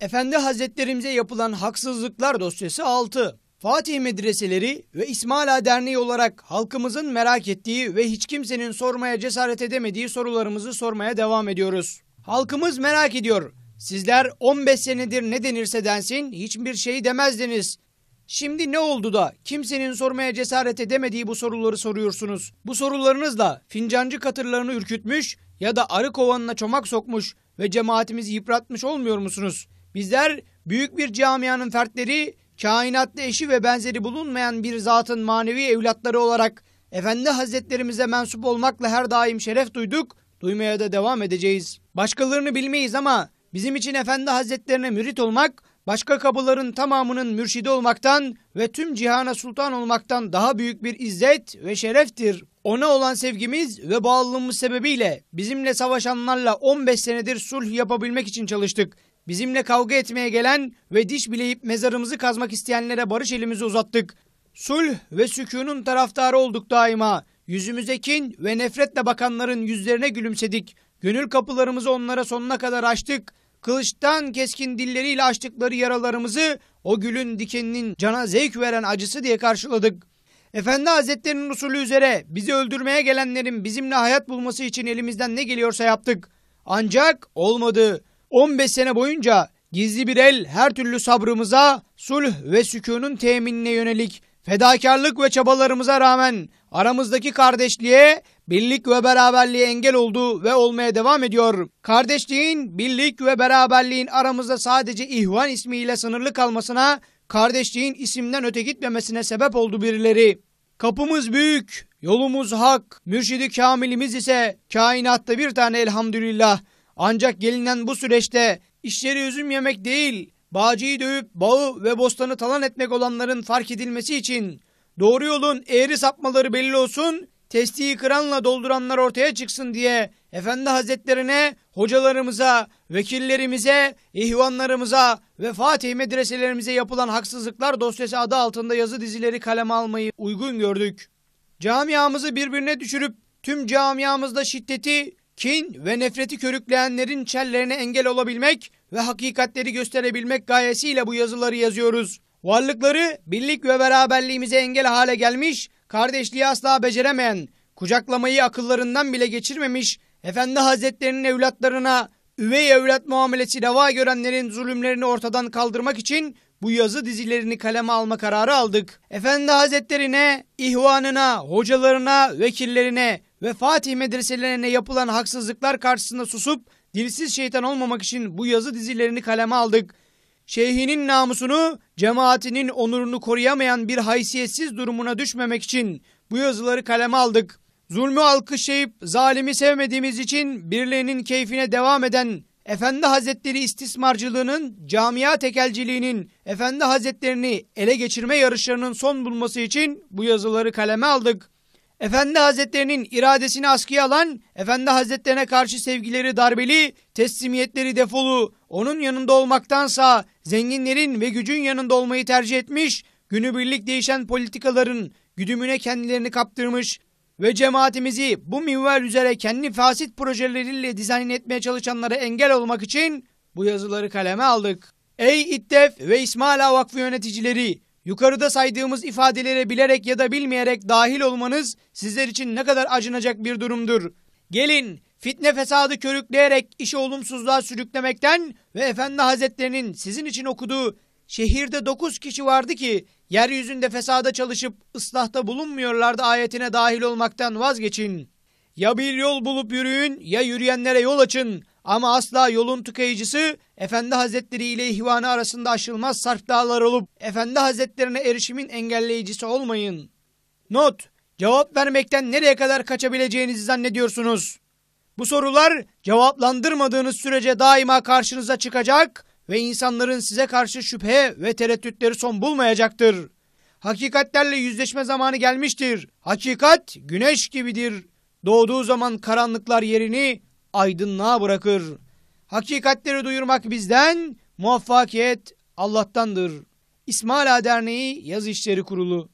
Efendi Hazretlerimize yapılan haksızlıklar dosyası 6. Fatih Medreseleri ve İsmaila Derneği olarak halkımızın merak ettiği ve hiç kimsenin sormaya cesaret edemediği sorularımızı sormaya devam ediyoruz. Halkımız merak ediyor. Sizler 15 senedir ne denirse densin hiçbir şey demezdiniz. Şimdi ne oldu da kimsenin sormaya cesaret edemediği bu soruları soruyorsunuz? Bu sorularınızla fincancı katırlarını ürkütmüş ya da arı kovanına çomak sokmuş ve cemaatimizi yıpratmış olmuyor musunuz? Bizler büyük bir camianın fertleri, kainatta eşi ve benzeri bulunmayan bir zatın manevi evlatları olarak Efendi Hazretlerimize mensup olmakla her daim şeref duyduk, duymaya da devam edeceğiz. Başkalarını bilmeyiz ama bizim için Efendi Hazretlerine mürit olmak, başka kapıların tamamının mürşidi olmaktan ve tüm cihana sultan olmaktan daha büyük bir izzet ve şereftir. Ona olan sevgimiz ve bağlılığımız sebebiyle bizimle savaşanlarla 15 senedir sulh yapabilmek için çalıştık. Bizimle kavga etmeye gelen ve diş bileyip mezarımızı kazmak isteyenlere barış elimizi uzattık. Sulh ve sükunun taraftarı olduk daima. Yüzümüze kin ve nefretle bakanların yüzlerine gülümsedik. Gönül kapılarımızı onlara sonuna kadar açtık. Kılıçtan keskin dilleriyle açtıkları yaralarımızı o gülün dikeninin cana zevk veren acısı diye karşıladık. Efendi Hazretleri'nin usulü üzere bizi öldürmeye gelenlerin bizimle hayat bulması için elimizden ne geliyorsa yaptık. Ancak olmadı. 15 sene boyunca gizli bir el her türlü sabrımıza, sulh ve sükunun teminine yönelik fedakarlık ve çabalarımıza rağmen aramızdaki kardeşliğe, birlik ve beraberliğe engel oldu ve olmaya devam ediyor. Kardeşliğin, birlik ve beraberliğin aramızda sadece ihvan ismiyle sınırlı kalmasına, kardeşliğin isimden öte gitmemesine sebep oldu birileri. Kapımız büyük, yolumuz hak, mürşidi kamilimiz ise kainatta bir tane elhamdülillah. Ancak gelinen bu süreçte işleri üzüm yemek değil, bağcıyı dövüp bağı ve bostanı talan etmek olanların fark edilmesi için doğru yolun eğri sapmaları belli olsun, testiyi kıranla dolduranlar ortaya çıksın diye Efendi Hazretlerine, hocalarımıza, vekillerimize, ihvanlarımıza ve Fatih medreselerimize yapılan haksızlıklar dosyası adı altında yazı dizileri kaleme almayı uygun gördük. Camiamızı birbirine düşürüp tüm camiamızda şiddeti, kin ve nefreti körükleyenlerin çellerine engel olabilmek ve hakikatleri gösterebilmek gayesiyle bu yazıları yazıyoruz. Varlıkları birlik ve beraberliğimize engel hale gelmiş, kardeşliği asla beceremeyen, kucaklamayı akıllarından bile geçirmemiş, Efendi Hazretlerinin evlatlarına üvey evlat muamelesi reva görenlerin zulümlerini ortadan kaldırmak için bu yazı dizilerini kaleme alma kararı aldık. Efendi Hazretlerine, ihvanına, hocalarına, vekillerine ve Fatih medreselerine yapılan haksızlıklar karşısında susup dilsiz şeytan olmamak için bu yazı dizilerini kaleme aldık. Şeyhinin namusunu, cemaatinin onurunu koruyamayan bir haysiyetsiz durumuna düşmemek için bu yazıları kaleme aldık. Zulmü alkışlayıp zalimi sevmediğimiz için birilerinin keyfine devam eden Efendi Hazretleri istismarcılığının, camia tekelciliğinin, Efendi Hazretlerini ele geçirme yarışlarının son bulması için bu yazıları kaleme aldık. Efendi Hazretlerinin iradesini askıya alan, Efendi Hazretlerine karşı sevgileri darbeli, teslimiyetleri defolu, onun yanında olmaktansa zenginlerin ve gücün yanında olmayı tercih etmiş, günübirlik değişen politikaların güdümüne kendilerini kaptırmış ve cemaatimizi bu minval üzere kendi fasit projeleriyle dizayn etmeye çalışanlara engel olmak için bu yazıları kaleme aldık. Ey İttef ve İsmaila Vakfı yöneticileri! Yukarıda saydığımız ifadelere bilerek ya da bilmeyerek dahil olmanız sizler için ne kadar acınacak bir durumdur. Gelin fitne fesadı körükleyerek işi olumsuzluğa sürüklemekten ve Efendi Hazretlerinin sizin için okuduğu şehirde dokuz kişi vardı ki yeryüzünde fesada çalışıp ıslahta bulunmuyorlardı ayetine dahil olmaktan vazgeçin. Ya bir yol bulup yürüyün ya yürüyenlere yol açın ama asla yolun tıkayıcısı Efendi Hazretleri ile ihvanı arasında aşılmaz sarp dağlar olup Efendi Hazretlerine erişimin engelleyicisi olmayın. Not, cevap vermekten nereye kadar kaçabileceğinizi zannediyorsunuz? Bu sorular cevaplandırmadığınız sürece daima karşınıza çıkacak ve insanların size karşı şüphe ve tereddütleri son bulmayacaktır. Hakikatlerle yüzleşme zamanı gelmiştir. Hakikat güneş gibidir. Doğduğu zaman karanlıklar yerini aydınlığa bırakır. Hakikatleri duyurmak bizden, muvaffakiyet Allah'tandır. İsmaila Derneği Yaz İşleri Kurulu